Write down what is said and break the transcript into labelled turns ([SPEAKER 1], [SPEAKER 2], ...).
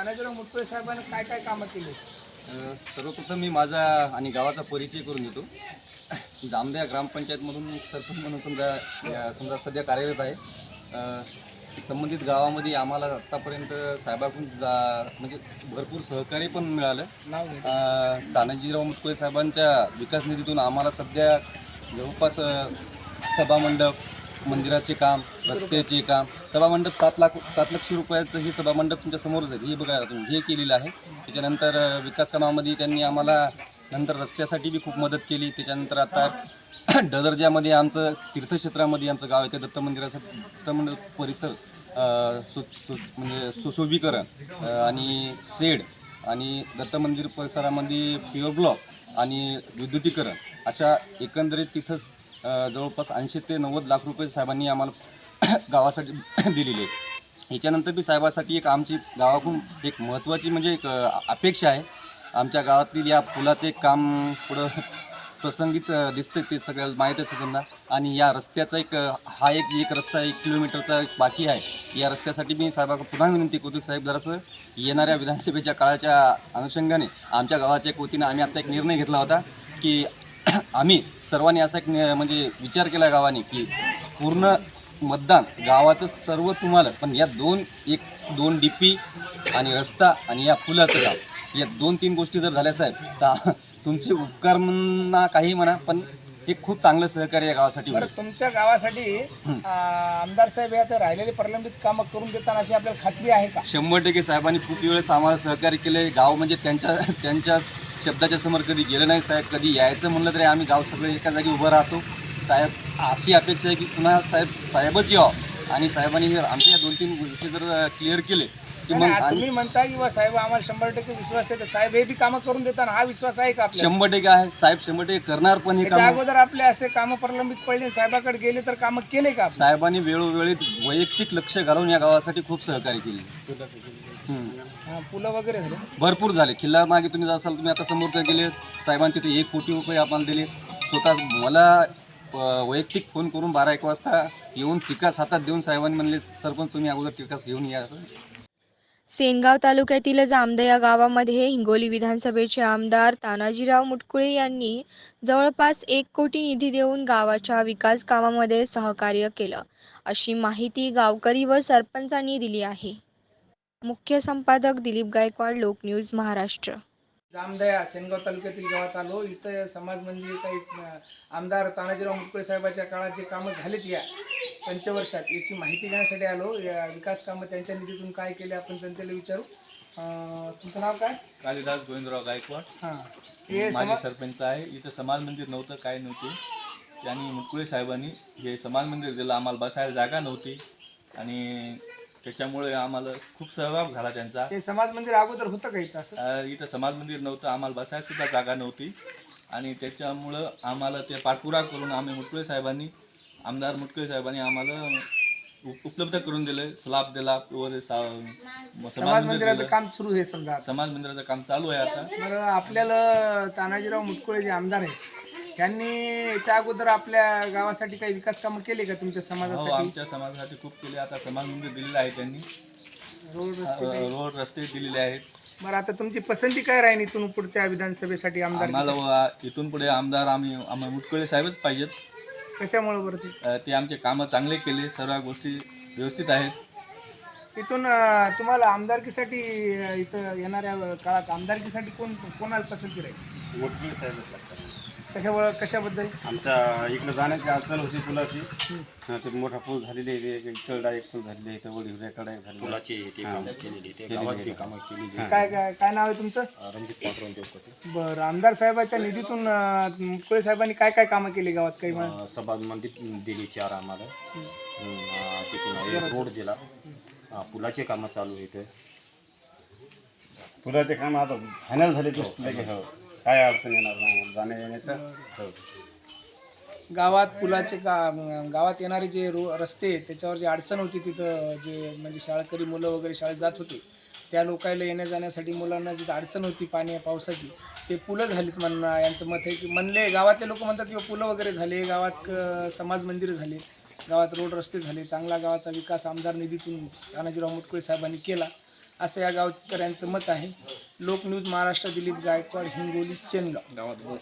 [SPEAKER 1] तानाजीराव मुटकुळे साहेबांनी काय काय कामं केली?
[SPEAKER 2] सर्वप्रथम मी माझा आणि गावाचा परिचय करून देतो. जामद्या ग्रामपंचायतमधून सरपंच म्हणून समजा समजा सध्या कार्यरत आहे. संबंधित गावामध्ये आम्हाला आत्तापर्यंत साहेबाकडून जा म्हणजे भरपूर सहकार्य पण मिळालं. तानाजीराव मुटकुळे साहेबांच्या विकास निधीतून आम्हाला सध्या जवळपास सभामंडप मंदिराचे काम रस्त्याचे काम सभामंडप सात लाख सात लक्ष रुपयाचं हे सभामंडप तुमच्या समोरच आहे हे बघा तुम्ही हे केलेलं आहे. त्याच्यानंतर विकास कामामध्ये त्यांनी आम्हाला नंतर रस्त्यासाठी बी खूप मदत केली. त्याच्यानंतर आता डदर्जामध्ये आमचं तीर्थक्षेत्रामध्ये आमचं गाव आहे. ते दत्त मंदिराचं दत्त मंदिर परिसर सु सु म्हणजे सुशोभीकरण आणि शेड आणि दत्त मंदिर परिसरामध्ये प्युअर ब्लॉक आणि विद्युतीकरण अशा एकंदरीत तिथंच जवळपास ऐंशी ते नव्वद लाख रुपये साहेबांनी आम्हाला गावासाठी दिलेले ह्याच्यानंतर याच्यानंतर बी साहेबासाठी एक आमची गावाकडून एक महत्त्वाची म्हणजे एक अपेक्षा आहे. आमच्या गावातील या पुलाचे काम पुढं प्रसंगित अ, दिसतं ते सगळ्याला माहीत आहे समजा आणि या रस्त्याचा एक हा एक एक रस्ता एक किलोमीटरचा एक बाकी आहे. या रस्त्यासाठी मी साहेबा पुन्हा विनंती करतो साहेब जरासं येणाऱ्या विधानसभेच्या काळाच्या अनुषंगाने आमच्या गावाच्या एक वतीनं आम्ही आता एक निर्णय घेतला होता की आम्ही सर्वांनी असा एक म्हणजे विचार केला गावाने की पूर्ण मतदान गावाचं सर्व तुम्हाला पण या दोन एक दोन डी पी आणि रस्ता आणि या पुलाचं गाव या दोन तीन गोष्टी जर झाल्या साहेब तर तुमचे उपकार म्हणा काही म्हणा पण हे खूप चांगलं सहकार्य या गावासाठी
[SPEAKER 1] बरं
[SPEAKER 2] होईल.
[SPEAKER 1] तुमच्या गावासाठी आ, आमदार साहेब या तर राहिलेले प्रलंबित कामं करून देताना अशी आपल्याला खात्री आहे का?
[SPEAKER 2] शंभर टक्के साहेबांनी खूप वेळेस आम्हाला सहकार्य केले. गाव म्हणजे त्यांच्या त्यांच्या शब्दाच्या समोर कधी गेलं नाही साहेब कधी यायचं म्हणलं तरी आम्ही गाव सगळे एका जागी उभं राहतो. साहेब अशी अपेक्षा आहे की पुन्हा साहेब साहेबच यावं. आणि साहेबांनी हे आमच्या या दोन तीन विषय जर क्लिअर केले की मग आणि
[SPEAKER 1] तुम्ही म्हणता की बा साहेब आम्हाला शंभर टक्के विश्वास आहे. तर साहेब हे बी कामं करून देताना हा विश्वास आहे का आपल्याला
[SPEAKER 2] शंभर टक्के आहे. साहेब शंभर टक्के करणार पण हे
[SPEAKER 1] त्याच्या
[SPEAKER 2] काम.
[SPEAKER 1] अगोदर आपले असे कामं प्रलंबित पडले साहेबाकडे गेले तर कामं केले का आपण?
[SPEAKER 2] साहेबांनी वेळोवेळी वैयक्तिक लक्ष घालून या गावासाठी खूप सहकार्य केले. हम्म.
[SPEAKER 1] हा, पुलं वगैरे झाले?
[SPEAKER 2] भरपूर झाले. खिल्लार मागे तुम्ही जासाल तुम्ही आता समोर गेले. साहेबांनी तिथे एक कोटी रुपये आम्हाला दिले. स्वतः मला अ, वैयक्तिक फोन करून बारा एक वाजता येऊन टिकास हातात देऊन साहेबांनी म्हणले सरपंच तुम्ही अगोदर टिकास घेऊन या.
[SPEAKER 3] सेनगाव तालुक्यातील जामदा या गावामध्ये हिंगोली विधानसभेचे आमदार तानाजीराव मुटकुळे यांनी जवळपास एक कोटी निधी देऊन गावाच्या विकास कामामध्ये सहकार्य केलं. अशी माहिती गावकरी व सरपंचांनी दिली आहे. मुख्य संपादक दिलीप गायकवाड लोकन्यूज महाराष्ट्र.
[SPEAKER 1] जामदया सेनगाव तालुक्यातील गावात आलो. इथं समाज मंदिर काही आमदार तानाजीराव मुटकुळे साहेबाच्या काळात जे कामं झालेत या पंचवर्षात याची माहिती घेण्यासाठी आलो. या विकास कामं त्यांच्या निधीतून काय केले आपण जनतेला विचारू. तुमचं नाव काय?
[SPEAKER 4] कालिदास गोविंदराव गायकवाड.
[SPEAKER 1] हां.
[SPEAKER 4] माझे सरपंच आहे. इथं समाज मंदिर नव्हतं काय नव्हते. त्यांनी मुटकुळे साहेबांनी हे समाज मंदिर दिलं. आम्हाला बसायला जागा नव्हती. आणि त्याच्यामुळे आम्हाला खूप सहभाग झाला त्यांचा.
[SPEAKER 1] हे समाज मंदिर अगोदर होतं का इथं असं?
[SPEAKER 4] अं, इथं समाज मंदिर नव्हतं आम्हाला बसायला सुद्धा जागा नव्हती. आणि त्याच्यामुळं आम्हाला ते पाठपुरा करून आम्ही मुटकुळे साहेबांनी आमदार मुटकुळे साहेबांनी आम्हाला उप- उपलब्ध करून दिले स्लाब दिला सा- समाज
[SPEAKER 1] समाज
[SPEAKER 4] मंदिर
[SPEAKER 1] मंदिराचं
[SPEAKER 4] दिलं.
[SPEAKER 1] काम सुरू आहे समजा आता.
[SPEAKER 4] समाज मंदिराचं काम चालू आहे आता.
[SPEAKER 1] बरं आपल्याला तानाजीराव मुटकुळे जे आमदार आहेत त्यांनी याच्या अगोदर आपल्या गावासाठी काही विकास कामं केले का तुमच्या
[SPEAKER 4] हो
[SPEAKER 1] समाजासाठी
[SPEAKER 4] आमच्या समाजासाठी खूप केले. आता समाज मंदिर दिलेलं आहे त्यांनी.
[SPEAKER 1] रोड रस्ते
[SPEAKER 4] रोड रस्ते दिलेले आहेत.
[SPEAKER 1] बरं आता तुमची पसंती काय राहील इथून पुढच्या विधानसभेसाठी आमदार
[SPEAKER 4] आम्हाला व- इथून पुढे आमदार आम्ही आम्हाला मुटकुळे साहेबच पाहिजेत.
[SPEAKER 1] कशामुळे बरं ते?
[SPEAKER 4] अ, ते आमचे कामं चांगले केले सर्व गोष्टी व्यवस्थित आहेत.
[SPEAKER 1] इथून अं, तुम्हाला आमदारकीसाठी अं, इथं येणाऱ्या काळात आमदारकीसाठी कोण कोणाला पसंती राहील?
[SPEAKER 5] मोठी साहेबच लागतात.
[SPEAKER 1] कशामुळे कशाबद्दल?
[SPEAKER 5] आमच्या इकडं जाण्याची अडचण होती पुलाची. हा, ते मोठा पूल झालेली आहे एक इकडला एक पूल झालेली आहे इथं वडील रेकडा एक झालेली पुलाची
[SPEAKER 1] काय काय काय नाव आहे तुमचं?
[SPEAKER 6] रणजित देवकोटे.
[SPEAKER 1] बरं आमदार साहेबाच्या निधीतून अं, मुटकुळे साहेबांनी काय काय कामं केली गावात काही म्हणा?
[SPEAKER 6] सभा मंदिर दिली चार आम्हाला. अं, एक रोड दिला. अं, पुलाचे कामं चालू आहेत.
[SPEAKER 5] पुलाचे काम आता फायनल झाले ते हो. काय अडचण येणार नाही जाण्या येण्याचं.
[SPEAKER 1] गावात पुलाचे का गावात येणारे जे रो रस्ते आहेत, त्याच्यावर जी अडचण होती तिथं जे म्हणजे शाळकरी मुलं वगैरे शाळेत जात होते त्या लोकायला येण्या जाण्यासाठी मुलांना जी अडचण होती पाणी पावसाची ते पुलं झालीत म्हणणं यांचं मत आहे की म्हणले गावातले लोक म्हणतात की पुलं वगैरे झाले गावात क- समाज मंदिर झाले गावात रोड रस्ते झाले चांगला गावाचा विकास आमदार निधीतून तानाजीराव मुटकुळे साहेबांनी केला असं या गावकऱ्यांचं मत आहे. लोक न्यूज महाराष्ट्र दिलीप गायकवाड हिंगोली सेनगाव.